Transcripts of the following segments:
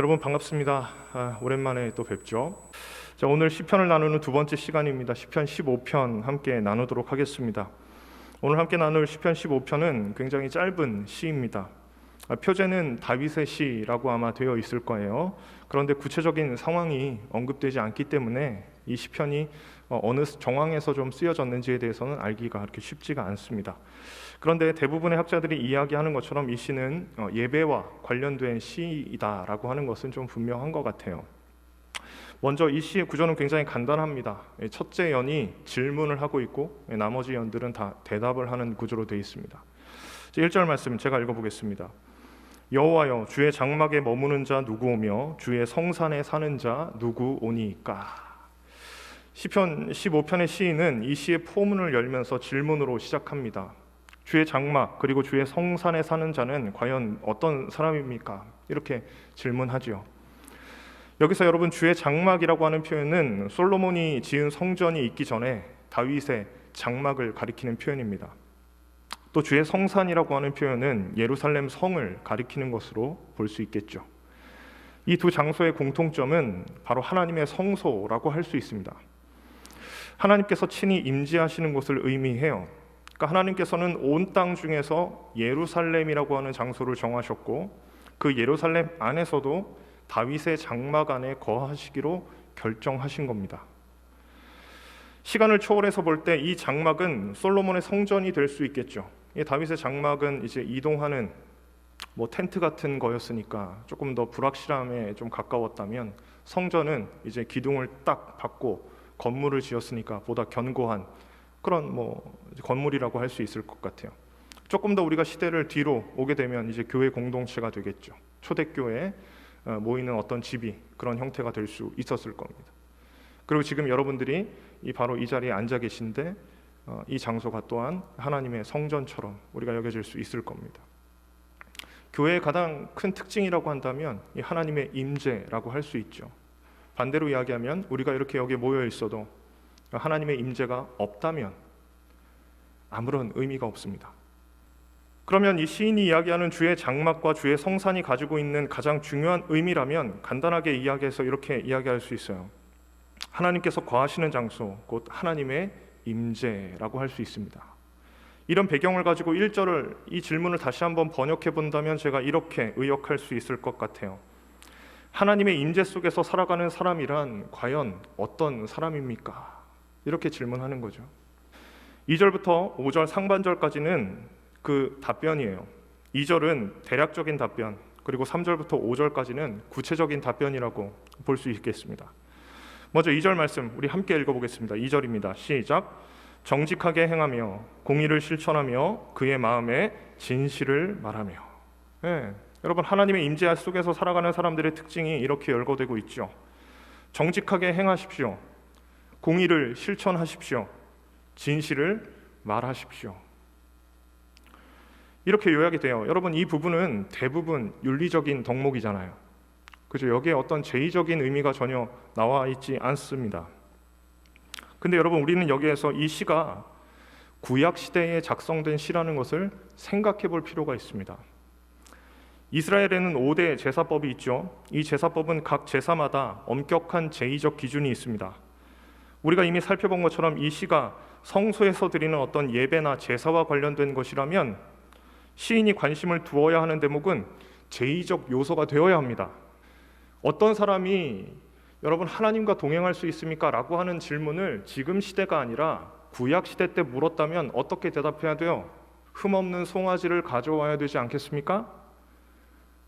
여러분 반갑습니다. 아, 오랜만에 또 뵙죠. 자, 오늘 시편을 나누는 두 번째 시간입니다. 시편 15편 함께 나누도록 하겠습니다. 오늘 함께 나눌 시편 15편은 굉장히 짧은 시입니다. 아, 표제는 다윗의 시라고 아마 되어 있을 거예요. 그런데 구체적인 상황이 언급되지 않기 때문에 이 시편이 어, 어느 정황에서 좀 쓰여졌는지에 대해서는 알기가 그렇게 쉽지가 않습니다. 그런데 대부분의 학자들이 이야기하는 것처럼 이 시는 어, 예배와 관련된 시이다라고 하는 것은 좀 분명한 것 같아요. 먼저 이 시의 구조는 굉장히 간단합니다. 예, 첫째 연이 질문을 하고 있고 예, 나머지 연들은 다 대답을 하는 구조로 되어 있습니다. 1절 말씀 제가 읽어보겠습니다. 여호와여 주의 장막에 머무는 자 누구 오며 주의 성산에 사는 자 누구 오니까 시편 15편의 시인은 이 시의 포문을 열면서 질문으로 시작합니다. 주의 장막 그리고 주의 성산에 사는 자는 과연 어떤 사람입니까? 이렇게 질문하지요. 여기서 여러분 주의 장막이라고 하는 표현은 솔로몬이 지은 성전이 있기 전에 다윗의 장막을 가리키는 표현입니다. 또 주의 성산이라고 하는 표현은 예루살렘 성을 가리키는 것으로 볼 수 있겠죠. 이 두 장소의 공통점은 바로 하나님의 성소라고 할 수 있습니다. 하나님께서 친히 임재하시는 곳을 의미해요. 그러니까 하나님께서는 온 땅 중에서 예루살렘이라고 하는 장소를 정하셨고 그 예루살렘 안에서도 다윗의 장막 안에 거하시기로 결정하신 겁니다. 시간을 초월해서 볼 때 이 장막은 솔로몬의 성전이 될 수 있겠죠. 이 다윗의 장막은 이제 이동하는 뭐 텐트 같은 거였으니까 조금 더 불확실함에 좀 가까웠다면 성전은 이제 기둥을 딱 받고 건물을 지었으니까 보다 견고한 그런 뭐 건물이라고 할 수 있을 것 같아요. 조금 더 우리가 시대를 뒤로 오게 되면 이제 교회 공동체가 되겠죠. 초대교회 어, 모이는 어떤 집이 그런 형태가 될 수 있었을 겁니다. 그리고 지금 여러분들이 이 바로 이 자리에 앉아 계신데 어, 이 장소가 또한 하나님의 성전처럼 우리가 여겨질 수 있을 겁니다. 교회의 가장 큰 특징이라고 한다면 이 하나님의 임재라고 할 수 있죠. 반대로 이야기하면 우리가 이렇게 여기 모여 있어도 하나님의 임재가 없다면 아무런 의미가 없습니다. 그러면 이 시인이 이야기하는 주의 장막과 주의 성산이 가지고 있는 가장 중요한 의미라면 간단하게 이야기해서 이렇게 이야기할 수 있어요. 하나님께서 거하시는 장소, 곧 하나님의 임재라고 할 수 있습니다. 이런 배경을 가지고 1절을 이 질문을 다시 한번 번역해 본다면 제가 이렇게 의역할 수 있을 것 같아요. 하나님의 임재 속에서 살아가는 사람이란 과연 어떤 사람입니까? 이렇게 질문하는 거죠. 2절부터 5절 상반절까지는 그 답변이에요. 2절은 대략적인 답변, 그리고 3절부터 5절까지는 구체적인 답변이라고 볼 수 있겠습니다. 먼저 2절 말씀 우리 함께 읽어 보겠습니다. 2절입니다. 시작. 정직하게 행하며 공의를 실천하며 그의 마음에 진실을 말하며. 네, 여러분 하나님의 임재 속에서 살아가는 사람들의 특징이 이렇게 열거되고 있죠. 정직하게 행하십시오. 공의를 실천하십시오. 진실을 말하십시오. 이렇게 요약이 돼요. 여러분 이 부분은 대부분 윤리적인 덕목이잖아요. 그죠? 여기에 어떤 제의적인 의미가 전혀 나와 있지 않습니다. 근데 여러분 우리는 여기에서 이 시가 구약 시대에 작성된 시라는 것을 생각해 볼 필요가 있습니다. 이스라엘에는 5대 제사법이 있죠. 이 제사법은 각 제사마다 엄격한 제의적 기준이 있습니다. 우리가 이미 살펴본 것처럼 이 시가 성소에서 드리는 어떤 예배나 제사와 관련된 것이라면 시인이 관심을 두어야 하는 대목은 제의적 요소가 되어야 합니다. 어떤 사람이 여러분 하나님과 동행할 수 있습니까? 라고 하는 질문을 지금 시대가 아니라 구약 시대 때 물었다면 어떻게 대답해야 돼요? 흠없는 송아지를 가져와야 되지 않겠습니까?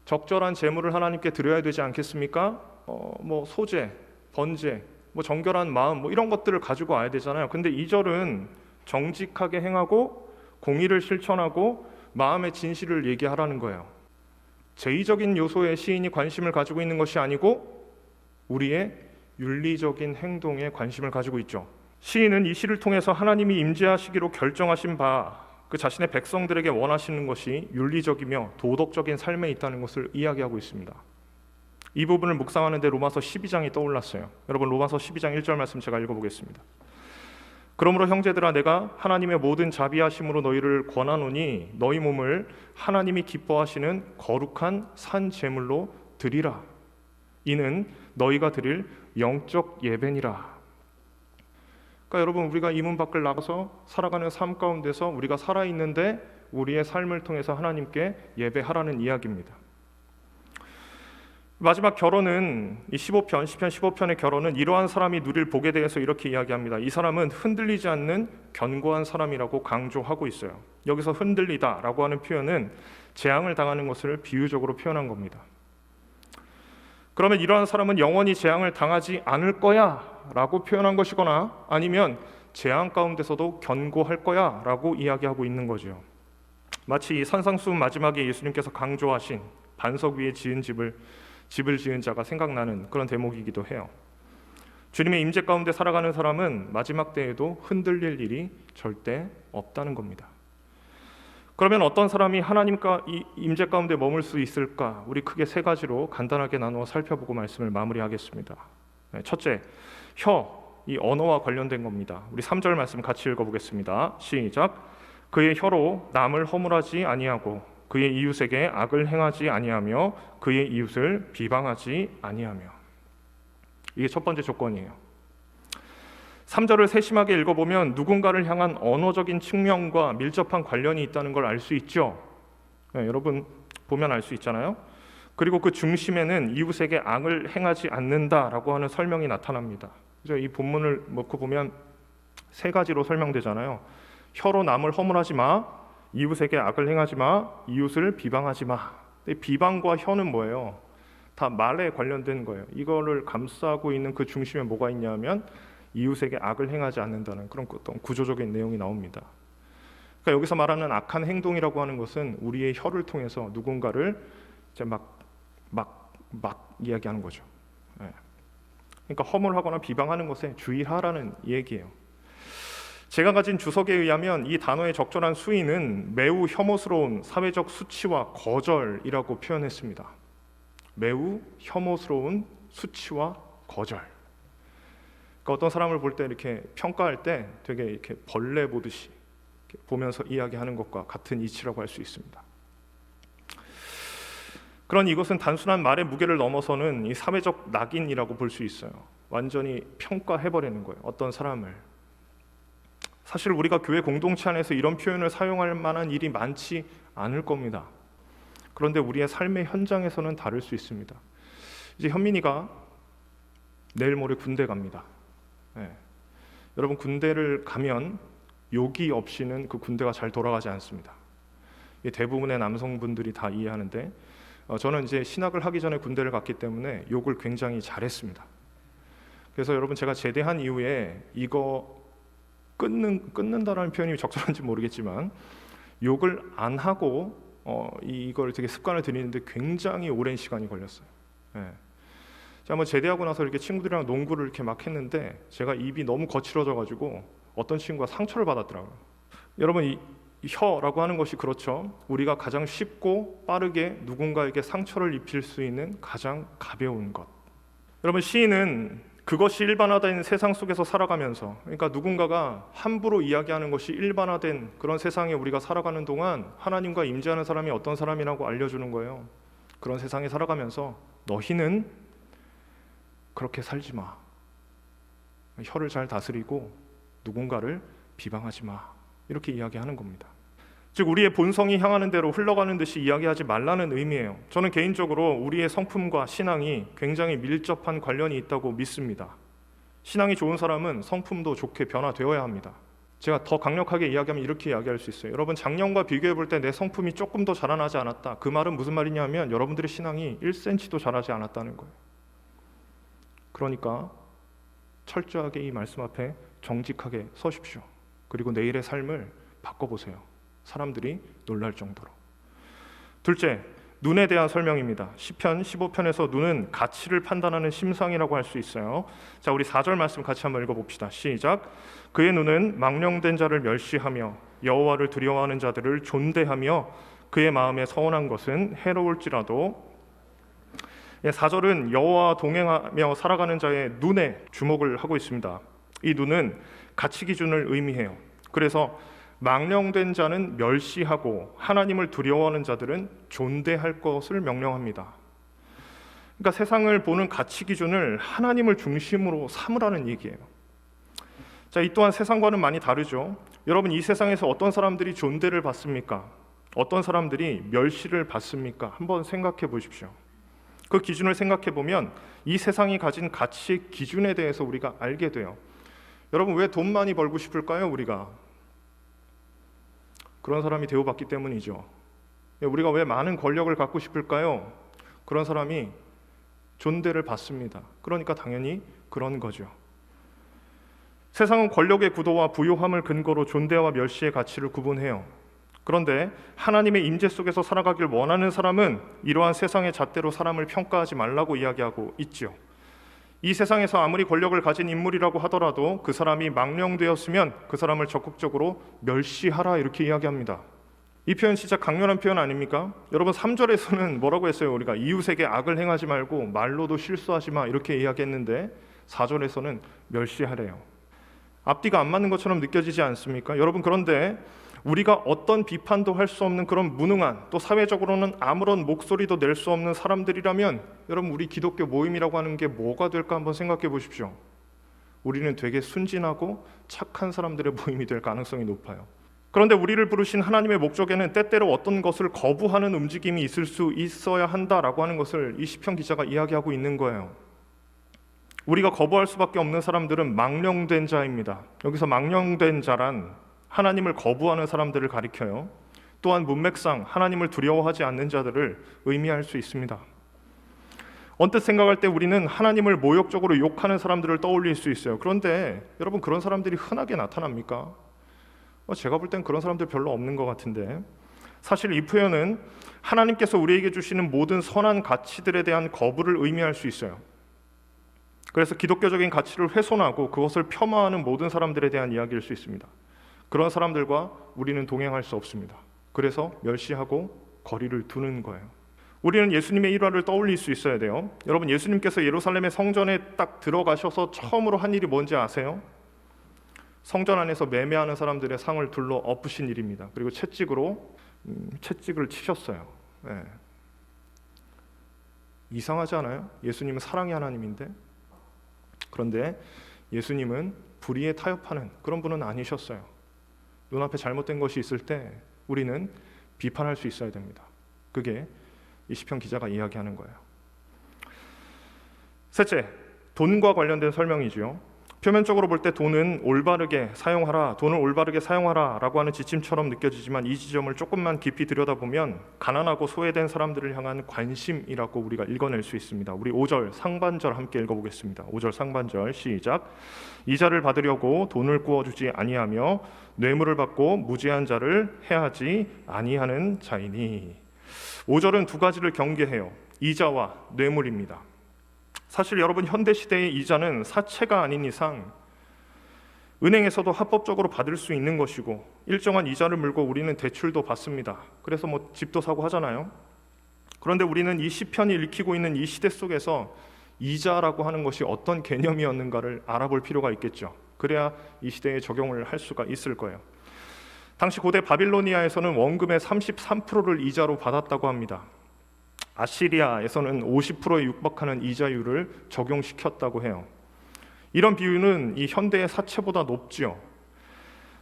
적절한 제물을 하나님께 드려야 되지 않겠습니까? 어, 뭐 소재, 번제, 뭐 정결한 마음 뭐 이런 것들을 가지고 와야 되잖아요. 근데 이 절은 정직하게 행하고 공의를 실천하고 마음의 진실을 얘기하라는 거예요. 제의적인 요소에 시인이 관심을 가지고 있는 것이 아니고 우리의 윤리적인 행동에 관심을 가지고 있죠. 시인은 이 시를 통해서 하나님이 임재하시기로 결정하신 바 그 자신의 백성들에게 원하시는 것이 윤리적이며 도덕적인 삶에 있다는 것을 이야기하고 있습니다. 이 부분을 묵상하는데 로마서 12장이 떠올랐어요. 여러분 로마서 12장 1절 말씀 제가 읽어보겠습니다. 그러므로 형제들아 내가 하나님의 모든 자비하심으로 너희를 권하노니 너희 몸을 하나님이 기뻐하시는 거룩한 산 제물로 드리라. 이는 너희가 드릴 영적 예배니라. 그러니까 여러분 우리가 이문 밖을 나가서 살아가는 삶 가운데서 우리가 살아 있는데 우리의 삶을 통해서 하나님께 예배하라는 이야기입니다. 마지막 결혼은 이 15편 10편 15편의 결혼은 이러한 사람이 누릴 복에 대해서 이렇게 이야기합니다. 이 사람은 흔들리지 않는 견고한 사람이라고 강조하고 있어요. 여기서 흔들리다라고 하는 표현은 재앙을 당하는 것을 비유적으로 표현한 겁니다. 그러면 이러한 사람은 영원히 재앙을 당하지 않을 거야 라고 표현한 것이거나 아니면 재앙 가운데서도 견고할 거야 라고 이야기하고 있는 거죠. 마치 이 산상수훈 마지막에 예수님께서 강조하신 반석 위에 지은 집을 집을 지은 자가 생각나는 그런 대목이기도 해요. 주님의 임재 가운데 살아가는 사람은 마지막 때에도 흔들릴 일이 절대 없다는 겁니다. 그러면 어떤 사람이 하나님과 이 임재 가운데 머물 수 있을까? 우리 크게 세 가지로 간단하게 나누어 살펴보고 말씀을 마무리하겠습니다. 네, 첫째, 혀, 이 언어와 관련된 겁니다. 우리 3절 말씀 같이 읽어보겠습니다. 시작. 그의 혀로 남을 허물하지 아니하고 그의 이웃에게 악을 행하지 아니하며 그의 이웃을 비방하지 아니하며 이게 첫 번째 조건이에요. 3절을 세심하게 읽어보면 누군가를 향한 언어적인 측면과 밀접한 관련이 있다는 걸 알 수 있죠. 네, 여러분 보면 알 수 있잖아요. 그리고 그 중심에는 이웃에게 악을 행하지 않는다라고 하는 설명이 나타납니다. 그래서 이 본문을 놓고 보면 세 가지로 설명되잖아요. 혀로 남을 허물하지 마, 이웃에게 악을 행하지 마, 이웃을 비방하지 마. 비방과 혀는 뭐예요? 다 말에 관련된 거예요. 이거를 감싸고 있는 그 중심에 뭐가 있냐면 이웃에게 악을 행하지 않는다는 그런 어떤 구조적인 내용이 나옵니다. 그러니까 여기서 말하는 악한 행동이라고 하는 것은 우리의 혀를 통해서 누군가를 이제 막막막 막 이야기하는 거죠. 예. 그러니까 허물하거나 비방하는 것에 주의하라는 얘기예요. 제가 가진 주석에 의하면 이 단어의 적절한 수위는 매우 혐오스러운 사회적 수치와 거절이라고 표현했습니다. 매우 혐오스러운 수치와 거절. 그러니까 어떤 사람을 볼 때 이렇게 평가할 때 되게 이렇게 벌레 보듯이 이렇게 보면서 이야기하는 것과 같은 이치라고 할 수 있습니다. 그런 이것은 단순한 말의 무게를 넘어서는 이 사회적 낙인이라고 볼 수 있어요. 완전히 평가해 버리는 거예요. 어떤 사람을 사실 우리가 교회 공동체 안에서 이런 표현을 사용할 만한 일이 많지 않을 겁니다. 그런데 우리의 삶의 현장에서는 다를 수 있습니다. 이제 현민이가 내일 모레 군대 갑니다. 네. 여러분 군대를 가면 욕이 없이는 그 군대가 잘 돌아가지 않습니다. 대부분의 남성분들이 다 이해하는데 어, 저는 이제 신학을 하기 전에 군대를 갔기 때문에 욕을 굉장히 잘했습니다. 그래서 여러분 제가 제대한 이후에 이거 끊는 끊는다라는 표현이 적절한지 모르겠지만 욕을 안 하고 어, 이걸 되게 습관을 들이는데 굉장히 오랜 시간이 걸렸어요. 예. 제가 한번 제대하고 나서 이렇게 친구들이랑 농구를 이렇게 막 했는데 제가 입이 너무 거칠어져 가지고 어떤 친구가 상처를 받았더라고요. 여러분 이 혀라고 하는 것이 그렇죠. 우리가 가장 쉽고 빠르게 누군가에게 상처를 입힐 수 있는 가장 가벼운 것. 여러분 시인은 그것이 일반화된 세상 속에서 살아가면서 그러니까 누군가가 함부로 이야기하는 것이 일반화된 그런 세상에 우리가 살아가는 동안 하나님과 임재하는 사람이 어떤 사람이라고 알려주는 거예요. 그런 세상에 살아가면서 너희는 그렇게 살지 마. 혀를 잘 다스리고 누군가를 비방하지 마. 이렇게 이야기하는 겁니다. 즉 우리의 본성이 향하는 대로 흘러가는 듯이 이야기하지 말라는 의미예요. 저는 개인적으로 우리의 성품과 신앙이 굉장히 밀접한 관련이 있다고 믿습니다. 신앙이 좋은 사람은 성품도 좋게 변화되어야 합니다. 제가 더 강력하게 이야기하면 이렇게 이야기할 수 있어요. 여러분 작년과 비교해 볼 때 내 성품이 조금 더 자라나지 않았다. 그 말은 무슨 말이냐면 여러분들의 신앙이 1cm도 자라지 않았다는 거예요. 그러니까 철저하게 이 말씀 앞에 정직하게 서십시오. 그리고 내일의 삶을 바꿔보세요. 사람들이 놀랄 정도로. 둘째, 눈에 대한 설명입니다. 시편 15편에서 눈은 가치를 판단하는 심상이라고 할 수 있어요. 자, 우리 4절 말씀 같이 한번 읽어 봅시다. 시작. 그의 눈은 망령된 자를 멸시하며 여호와를 두려워하는 자들을 존대하며 그의 마음에 서운한 것은 해로울지라도 4절은 예, 여호와 동행하며 살아가는 자의 눈에 주목을 하고 있습니다. 이 눈은 가치 기준을 의미해요. 그래서 망령된 자는 멸시하고 하나님을 두려워하는 자들은 존대할 것을 명령합니다. 그러니까 세상을 보는 가치 기준을 하나님을 중심으로 삼으라는 얘기예요. 자, 이 또한 세상과는 많이 다르죠. 여러분 이 세상에서 어떤 사람들이 존대를 받습니까? 어떤 사람들이 멸시를 받습니까? 한번 생각해 보십시오. 그 기준을 생각해 보면 이 세상이 가진 가치 기준에 대해서 우리가 알게 돼요. 여러분 왜 돈 많이 벌고 싶을까요? 우리가 그런 사람이 대우받기 때문이죠. 예, 우리가 왜 많은 권력을 갖고 싶을까요? 그런 사람이 존대를 받습니다. 그러니까 당연히 그런 거죠. 세상은 권력의 구도와 부요함을 근거로 존대와 멸시의 가치를 구분해요. 그런데 하나님의 임재 속에서 살아가길 원하는 사람은 이러한 세상의 잣대로 사람을 평가하지 말라고 이야기하고 있지요. 이 세상에서 아무리 권력을 가진 인물이라고 하더라도 그 사람이 망령되었으면 그 사람을 적극적으로 멸시하라 이렇게 이야기합니다. 이 표현 진짜 강렬한 표현 아닙니까? 여러분 3절에서는 뭐라고 했어요? 우리가 이웃에게 악을 행하지 말고 말로도 실수하지 마 이렇게 이야기했는데 4절에서는 멸시하래요. 앞뒤가 안 맞는 것처럼 느껴지지 않습니까? 여러분 그런데 우리가 어떤 비판도 할 수 없는 그런 무능한 또 사회적으로는 아무런 목소리도 낼 수 없는 사람들이라면 여러분 우리 기독교 모임이라고 하는 게 뭐가 될까 한번 생각해 보십시오. 우리는 되게 순진하고 착한 사람들의 모임이 될 가능성이 높아요. 그런데 우리를 부르신 하나님의 목적에는 때때로 어떤 것을 거부하는 움직임이 있을 수 있어야 한다라고 하는 것을 이 시편 기자가 이야기하고 있는 거예요. 우리가 거부할 수밖에 없는 사람들은 망령된 자입니다. 여기서 망령된 자란 하나님을 거부하는 사람들을 가리켜요. 또한 문맥상 하나님을 두려워하지 않는 자들을 의미할 수 있습니다. 언뜻 생각할 때 우리는 하나님을 모욕적으로 욕하는 사람들을 떠올릴 수 있어요. 그런데 여러분 그런 사람들이 흔하게 나타납니까? 어, 제가 볼 땐 그런 사람들 별로 없는 것 같은데 사실 이 표현은 하나님께서 우리에게 주시는 모든 선한 가치들에 대한 거부를 의미할 수 있어요. 그래서 기독교적인 가치를 훼손하고 그것을 폄하하는 모든 사람들에 대한 이야기일 수 있습니다. 그런 사람들과 우리는 동행할 수 없습니다. 그래서 멸시하고 거리를 두는 거예요. 우리는 예수님의 일화를 떠올릴 수 있어야 돼요. 여러분 예수님께서 예루살렘의 성전에 딱 들어가셔서 처음으로 한 일이 뭔지 아세요? 성전 안에서 매매하는 사람들의 상을 둘러 엎으신 일입니다. 그리고 채찍으로 음, 채찍을 치셨어요. 네. 이상하지 않아요? 예수님은 사랑의 하나님인데 그런데 예수님은 불의에 타협하는 그런 분은 아니셨어요. 눈앞에 잘못된 것이 있을 때 우리는 비판할 수 있어야 됩니다. 그게 이 시편 기자가 이야기하는 거예요. 셋째, 돈과 관련된 설명이지요. 표면적으로 볼 때 돈은 올바르게 사용하라, 돈을 올바르게 사용하라라고 하는 지침처럼 느껴지지만 이 지점을 조금만 깊이 들여다보면 가난하고 소외된 사람들을 향한 관심이라고 우리가 읽어낼 수 있습니다. 우리 5절 상반절 함께 읽어보겠습니다. 5절 상반절 시작. 이자를 받으려고 돈을 구워주지 아니하며 뇌물을 받고 무지한 자를 해하지 아니하는 자이니. 5절은 두 가지를 경계해요. 이자와 뇌물입니다. 사실 여러분 현대 시대의 이자는 사채가 아닌 이상 은행에서도 합법적으로 받을 수 있는 것이고 일정한 이자를 물고 우리는 대출도 받습니다. 그래서 뭐 집도 사고 하잖아요. 그런데 우리는 이 시편이 읽히고 있는 이 시대 속에서 이자라고 하는 것이 어떤 개념이었는가를 알아볼 필요가 있겠죠. 그래야 이 시대에 적용을 할 수가 있을 거예요. 당시 고대 바빌로니아에서는 원금의 33%를 이자로 받았다고 합니다. 아시리아에서는 50%에 육박하는 이자율을 적용시켰다고 해요. 이런 비율은 이 현대의 사채보다 높지요.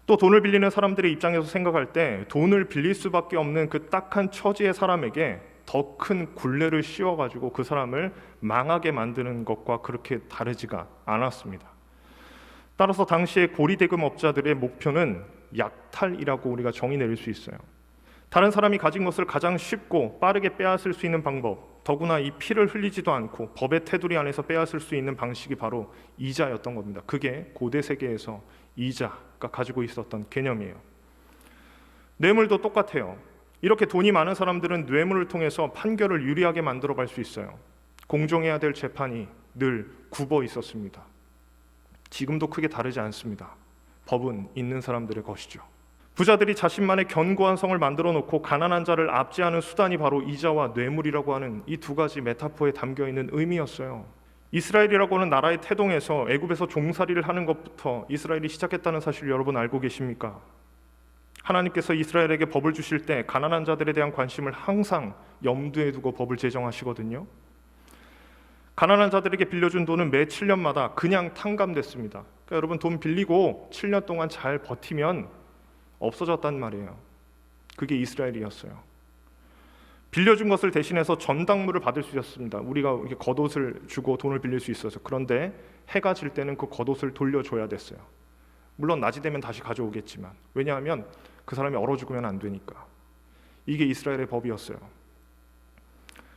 또 돈을 빌리는 사람들의 입장에서 생각할 때 돈을 빌릴 수밖에 없는 그 딱한 처지의 사람에게 더 큰 굴레를 씌워 가지고 그 사람을 망하게 만드는 것과 그렇게 다르지가 않았습니다. 따라서 당시의 고리 대금업자들의 목표는 약탈이라고 우리가 정의 내릴 수 있어요. 다른 사람이 가진 것을 가장 쉽고 빠르게 빼앗을 수 있는 방법, 더구나 이 피를 흘리지도 않고 법의 테두리 안에서 빼앗을 수 있는 방식이 바로 이자였던 겁니다. 그게 고대 세계에서 이자가 가지고 있었던 개념이에요. 뇌물도 똑같아요. 이렇게 돈이 많은 사람들은 뇌물을 통해서 판결을 유리하게 만들어 갈 수 있어요. 공정해야 될 재판이 늘 굽어 있었습니다. 지금도 크게 다르지 않습니다. 법은 있는 사람들의 것이죠. 부자들이 자신만의 견고한 성을 만들어 놓고 가난한 자를 압제하는 수단이 바로 이자와 뇌물이라고 하는 이 두 가지 메타포에 담겨 있는 의미였어요. 이스라엘이라고 하는 나라의 태동에서 애굽에서 종살이를 하는 것부터 이스라엘이 시작했다는 사실 여러분 알고 계십니까? 하나님께서 이스라엘에게 법을 주실 때 가난한 자들에 대한 관심을 항상 염두에 두고 법을 제정하시거든요. 가난한 자들에게 빌려준 돈은 매 7년마다 그냥 탕감됐습니다. 그러니까 여러분 돈 빌리고 7년 동안 잘 버티면 없어졌단 말이에요. 그게 이스라엘이었어요. 빌려준 것을 대신해서 전당물을 받을 수 있었습니다. 우리가 이렇게 겉옷을 주고 돈을 빌릴 수 있어서 그런데 해가 질 때는 그 겉옷을 돌려줘야 됐어요. 물론 낮이 되면 다시 가져오겠지만 왜냐하면 그 사람이 얼어 죽으면 안 되니까 이게 이스라엘의 법이었어요.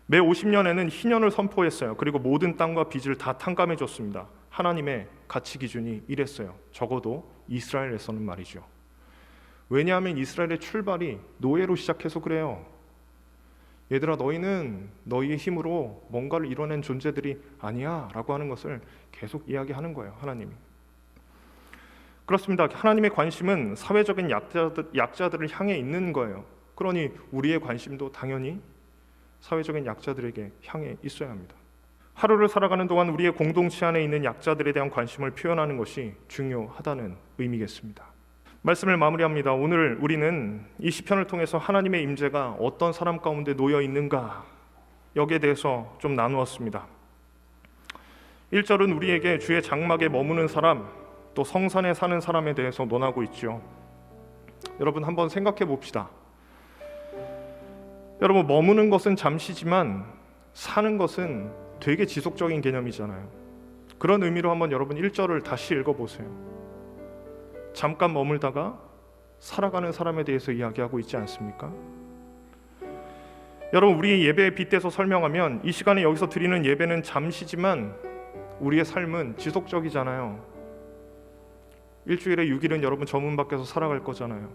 매 50년에는 희년을 선포했어요. 그리고 모든 땅과 빚을 다 탕감해 줬습니다. 하나님의 가치 기준이 이랬어요. 적어도 이스라엘에서는 말이죠. 왜냐하면 이스라엘의 출발이 노예로 시작해서 그래요. 얘들아 너희는 너희의 힘으로 뭔가를 이뤄낸 존재들이 아니야라고 하는 것을 계속 이야기하는 거예요. 하나님이. 그렇습니다. 하나님의 관심은 사회적인 약자들, 약자들을 향해 있는 거예요. 그러니 우리의 관심도 당연히 사회적인 약자들에게 향해 있어야 합니다. 하루를 살아가는 동안 우리의 공동체 안에 있는 약자들에 대한 관심을 표현하는 것이 중요하다는 의미겠습니다. 말씀을 마무리합니다. 오늘 우리는 이 시편을 통해서 하나님의 임재가 어떤 사람 가운데 놓여 있는가 여기에 대해서 좀 나누었습니다. 1절은 우리에게 주의 장막에 머무는 사람 또 성산에 사는 사람에 대해서 논하고 있죠. 여러분 한번 생각해 봅시다. 여러분 머무는 것은 잠시지만 사는 것은 되게 지속적인 개념이잖아요. 그런 의미로 한번 여러분 1절을 다시 읽어 보세요. 잠깐 머물다가 살아가는 사람에 대해서 이야기하고 있지 않습니까? 여러분 우리의 예배에 빗대서 설명하면 이 시간에 여기서 드리는 예배는 잠시지만 우리의 삶은 지속적이잖아요. 일주일에 6일은 여러분 저 문 밖에서 살아갈 거잖아요.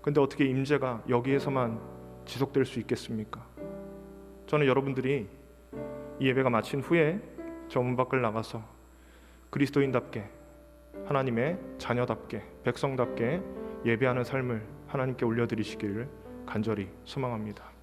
근데 어떻게 임재가 여기에서만 지속될 수 있겠습니까? 저는 여러분들이 이 예배가 마친 후에 저 문 밖을 나가서 그리스도인답게 하나님의 자녀답게 백성답게 예배하는 삶을 하나님께 올려드리시기를 간절히 소망합니다.